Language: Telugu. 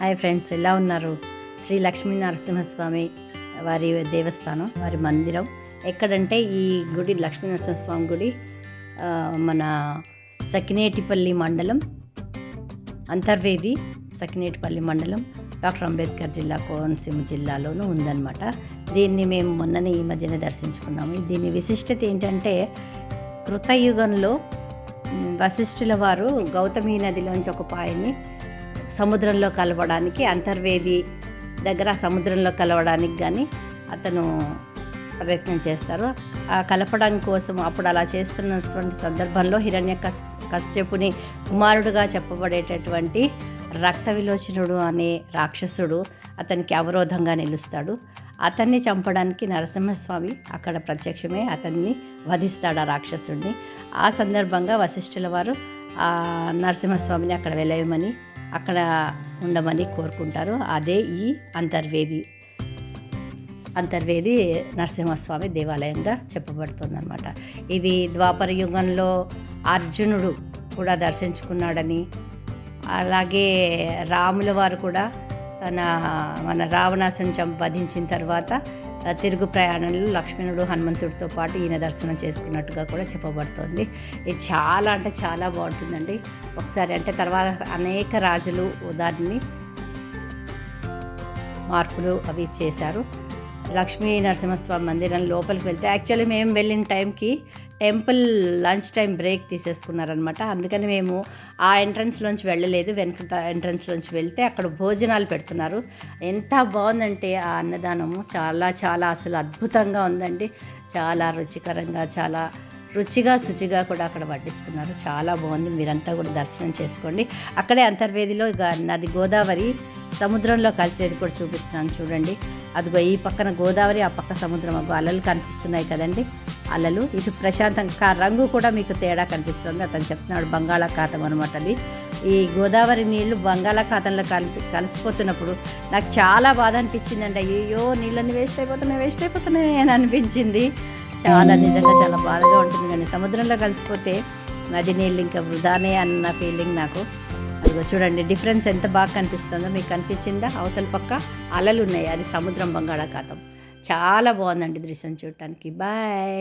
హాయ్ ఫ్రెండ్స్ ఎలా ఉన్నారు? శ్రీ లక్ష్మీ నరసింహస్వామి వారి దేవస్థానం వారి మందిరం. ఎక్కడంటే ఈ గుడి లక్ష్మీ నరసింహస్వామి గుడి మన సకినేటిపల్లి మండలం అంతర్వేది సకినేటిపల్లి మండలం డాక్టర్ అంబేద్కర్ జిల్లా కోనసీమ జిల్లాలోనూ ఉందన్నమాట. దీన్ని మేము మొన్ననే ఈ మధ్యన దర్శించుకున్నాము. దీని విశిష్టత ఏంటంటే కృతయుగంలో వశిష్ఠుల వారు గౌతమి నదిలోంచి ఒక పాయని సముద్రంలో కలవడానికి అంతర్వేది దగ్గర సముద్రంలో కలవడానికి కానీ అతను ప్రయత్నం చేస్తారు. ఆ కలపడం కోసం అప్పుడు అలా చేస్తున్నటువంటి సందర్భంలో హిరణ్య కశ్ కశ్యపుని కుమారుడుగా చెప్పబడేటటువంటి రక్త విలోచనుడు అనే రాక్షసుడు అతనికి అవరోధంగా నిలుస్తాడు. అతన్ని చంపడానికి నరసింహస్వామి అక్కడ ప్రత్యక్షమే అతన్ని వధిస్తాడు ఆ రాక్షసుడిని ఆ సందర్భంగా వశిష్ఠుల వారు ఆ నరసింహస్వామిని అక్కడ వెలయమని అక్కడ ఉండమని కోరుకుంటారు. అదే ఈ అంతర్వేది. అంతర్వేది నరసింహస్వామి దేవాలయంగా చెప్పబడుతుందన్నమాట. ఇది ద్వాపర యుగంలో అర్జునుడు కూడా దర్శించుకున్నాడని అలాగే రాముల వారు కూడా తన మన రావణాసుని చంప వధించిన తర్వాత తిరుగు ప్రయాణంలో లక్ష్మణుడు హనుమంతుడితో పాటు ఈయన దర్శనం చేసుకున్నట్టుగా కూడా చెప్పబడుతోంది. ఇది చాలా అంటే చాలా బాగుంటుందండి. ఒకసారి అంటే తర్వాత అనేక రాజులు దాన్ని మార్పులు అవి చేశారు. లక్ష్మీ నరసింహస్వామి మందిరం లోపలికి వెళ్తే యాక్చువల్లీ మేము వెళ్ళిన టైంకి టెంపుల్ లంచ్ టైం బ్రేక్ తీసేసుకున్నారనమాట అందుకని మేము ఆ ఎంట్రన్స్లోంచి వెళ్ళలేదు వెనక ఎంట్రన్స్లోంచి వెళ్తే అక్కడ భోజనాలు పెడుతున్నారు. ఎంత బాగుందంటే ఆ అన్నదానము. చాలా చాలా అసలు అద్భుతంగా ఉందండి. చాలా రుచికరంగా చాలా రుచిగా శుచిగా కూడా అక్కడ వడ్డిస్తున్నారు చాలా బాగుంది. మీరంతా కూడా దర్శనం చేసుకోండి. అక్కడే అంతర్వేదిలో నది గోదావరి సముద్రంలో కలిసేది కూడా చూపిస్తున్నాను చూడండి. అదిగో ఈ పక్కన గోదావరి ఆ పక్క సముద్రం. అలలు కనిపిస్తున్నాయి కదండి. అలలు. ఇటు ప్రశాంతంగా రంగు కూడా మీకు తేడా కనిపిస్తుంది. అతను చెప్తున్నాడు బంగాళాఖాతం అనమాట అది. ఈ గోదావరి నీళ్ళు బంగాళాఖాతంలో కలిపి కలిసిపోతున్నప్పుడు నాకు చాలా బాధ అనిపించిందండి. అయ్యో నీళ్ళని వేస్ట్ అయిపోతున్నాయి వేస్ట్ అయిపోతున్నాయి అని అనిపించింది. చాలా నిజంగా చాలా బాధగా ఉంటుంది. కానీ సముద్రంలో కలిసిపోతే నది నీళ్ళు ఇంకా వృధానే అన్న ఫీలింగ్ నాకు. అదిగో చూడండి డిఫరెన్స్ ఎంత బాగా కనిపిస్తుందో. మీకు కనిపించిందా? అవతల పక్క అలలు ఉన్నాయి. అది సముద్రం బంగాళాఖాతం. చాలా బాగుందండి దృశ్యం చూడటానికి. బాయ్